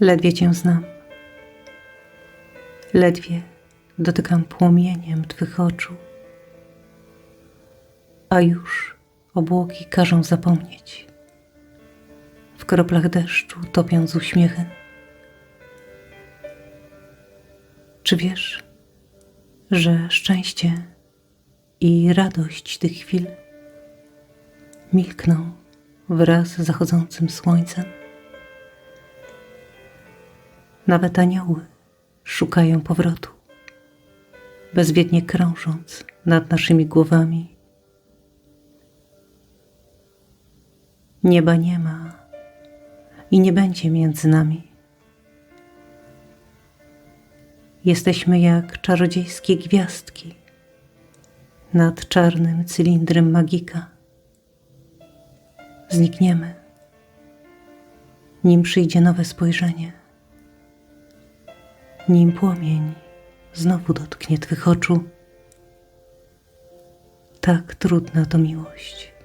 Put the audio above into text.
Ledwie cię znam. Ledwie dotykam płomieniem twych oczu. A już obłoki każą zapomnieć. W kroplach deszczu topiąc uśmiechy. Czy wiesz, że szczęście i radość tych chwil milkną wraz z zachodzącym słońcem? Nawet anioły szukają powrotu, bezwiednie krążąc nad naszymi głowami. Nieba nie ma i nie będzie między nami. Jesteśmy jak czarodziejskie gwiazdki nad czarnym cylindrem magika. Znikniemy, nim przyjdzie nowe spojrzenie nim płomień znowu dotknie Twych oczu. Tak trudna to miłość.